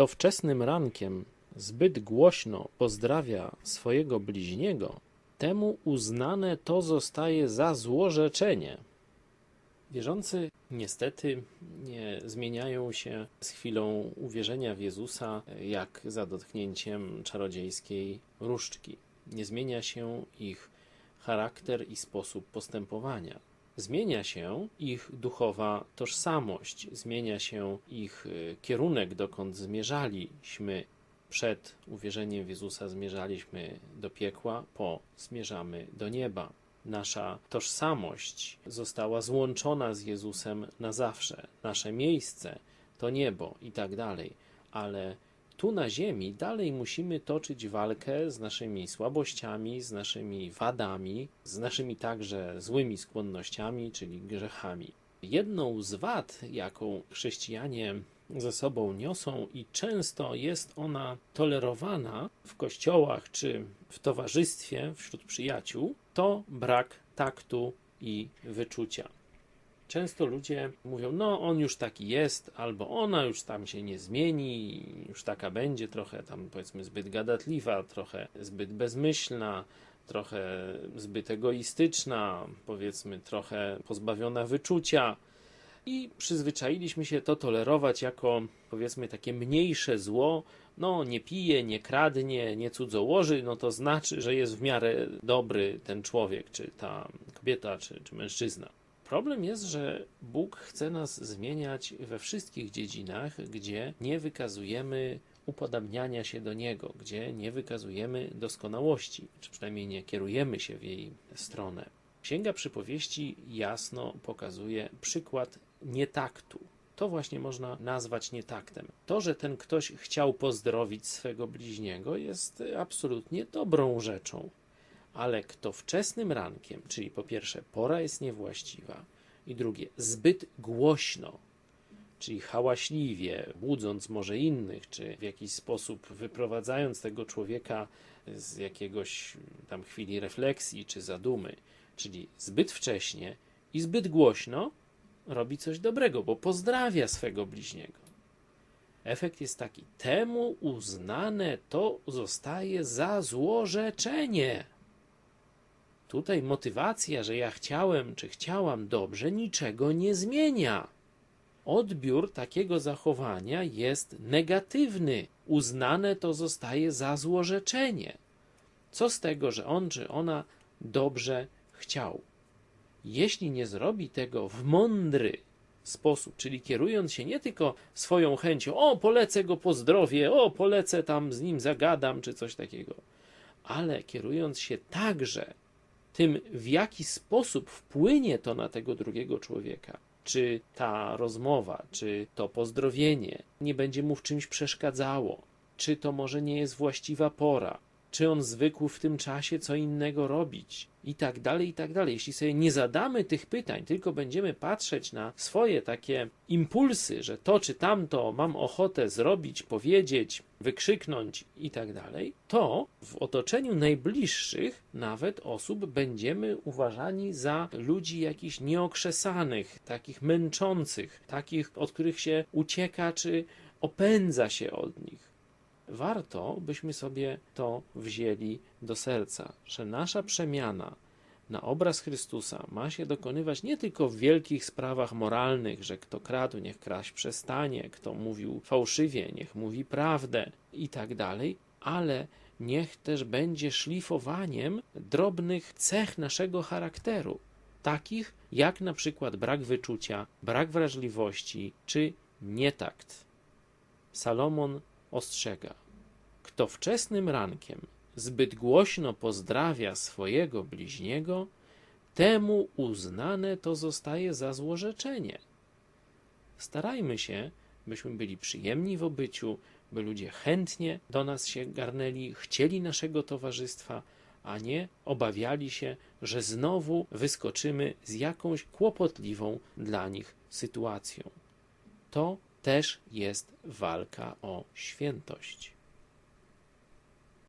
Kto wczesnym rankiem zbyt głośno pozdrawia swojego bliźniego, temu uznane to zostaje za złorzeczenie. Wierzący niestety nie zmieniają się z chwilą uwierzenia w Jezusa, jak za dotknięciem czarodziejskiej różdżki. Nie zmienia się ich charakter i sposób postępowania. Zmienia się ich duchowa tożsamość, zmienia się ich y, kierunek, dokąd zmierzaliśmy. Przed uwierzeniem w Jezusa zmierzaliśmy do piekła, po zmierzamy do nieba. Nasza tożsamość została złączona z Jezusem na zawsze. Nasze miejsce to niebo i tak dalej. Ale tu na ziemi dalej musimy toczyć walkę z naszymi słabościami, z naszymi wadami, z naszymi także złymi skłonnościami, czyli grzechami. Jedną z wad, jaką chrześcijanie ze sobą niosą i często jest ona tolerowana w kościołach czy w towarzystwie wśród przyjaciół, to brak taktu i wyczucia. Często ludzie mówią, no on już taki jest, albo ona już tam się nie zmieni, już taka będzie, trochę tam powiedzmy zbyt gadatliwa, trochę zbyt bezmyślna, trochę zbyt egoistyczna, powiedzmy trochę pozbawiona wyczucia. I przyzwyczailiśmy się to tolerować jako powiedzmy takie mniejsze zło. No, nie pije, nie kradnie, nie cudzołoży, no to znaczy, że jest w miarę dobry ten człowiek, czy ta kobieta, czy, czy mężczyzna. Problem jest, że Bóg chce nas zmieniać we wszystkich dziedzinach, gdzie nie wykazujemy upodabniania się do Niego, gdzie nie wykazujemy doskonałości, czy przynajmniej nie kierujemy się w jej stronę. Księga Przypowieści jasno pokazuje przykład nietaktu. To właśnie można nazwać nietaktem. To, że ten ktoś chciał pozdrowić swego bliźniego, jest absolutnie dobrą rzeczą. Ale kto wczesnym rankiem, czyli po pierwsze pora jest niewłaściwa, i drugie zbyt głośno, czyli hałaśliwie, budząc może innych, czy w jakiś sposób wyprowadzając tego człowieka z jakiegoś tam chwili refleksji czy zadumy, czyli zbyt wcześnie i zbyt głośno, robi coś dobrego, bo pozdrawia swego bliźniego. Efekt jest taki: temu uznane to zostaje za złorzeczenie. Tutaj motywacja, że ja chciałem czy chciałam dobrze, niczego nie zmienia. Odbiór takiego zachowania jest negatywny. Uznane to zostaje za złorzeczenie. Co z tego, że on czy ona dobrze chciał? Jeśli nie zrobi tego w mądry sposób, czyli kierując się nie tylko swoją chęcią, o polecę go pozdrowię, o polecę tam z nim zagadam, czy coś takiego, ale kierując się także tym, w jaki sposób wpłynie to na tego drugiego człowieka. Czy ta rozmowa, czy to pozdrowienie nie będzie mu w czymś przeszkadzało, czy to może nie jest właściwa pora, czy on zwykł w tym czasie co innego robić, i tak dalej, i tak dalej. Jeśli sobie nie zadamy tych pytań, tylko będziemy patrzeć na swoje takie impulsy, że to czy tamto mam ochotę zrobić, powiedzieć, wykrzyknąć i tak dalej, to w otoczeniu najbliższych nawet osób będziemy uważani za ludzi jakichś nieokrzesanych, takich męczących, takich, od których się ucieka czy opędza się od nich warto byśmy sobie to wzięli do serca, że nasza przemiana na obraz Chrystusa ma się dokonywać nie tylko w wielkich sprawach moralnych, że kto kradł, niech kraść przestanie, kto mówił fałszywie, niech mówi prawdę i tak dalej, ale niech też będzie szlifowaniem drobnych cech naszego charakteru, takich jak na przykład brak wyczucia, brak wrażliwości czy nietakt. Salomon ostrzega: Kto wczesnym rankiem zbyt głośno pozdrawia swojego bliźniego, temu uznane to zostaje za złorzeczenie. Starajmy się, byśmy byli przyjemni w obyciu, by ludzie chętnie do nas się garnęli, chcieli naszego towarzystwa, a nie obawiali się, że znowu wyskoczymy z jakąś kłopotliwą dla nich sytuacją. To też jest walka o świętość.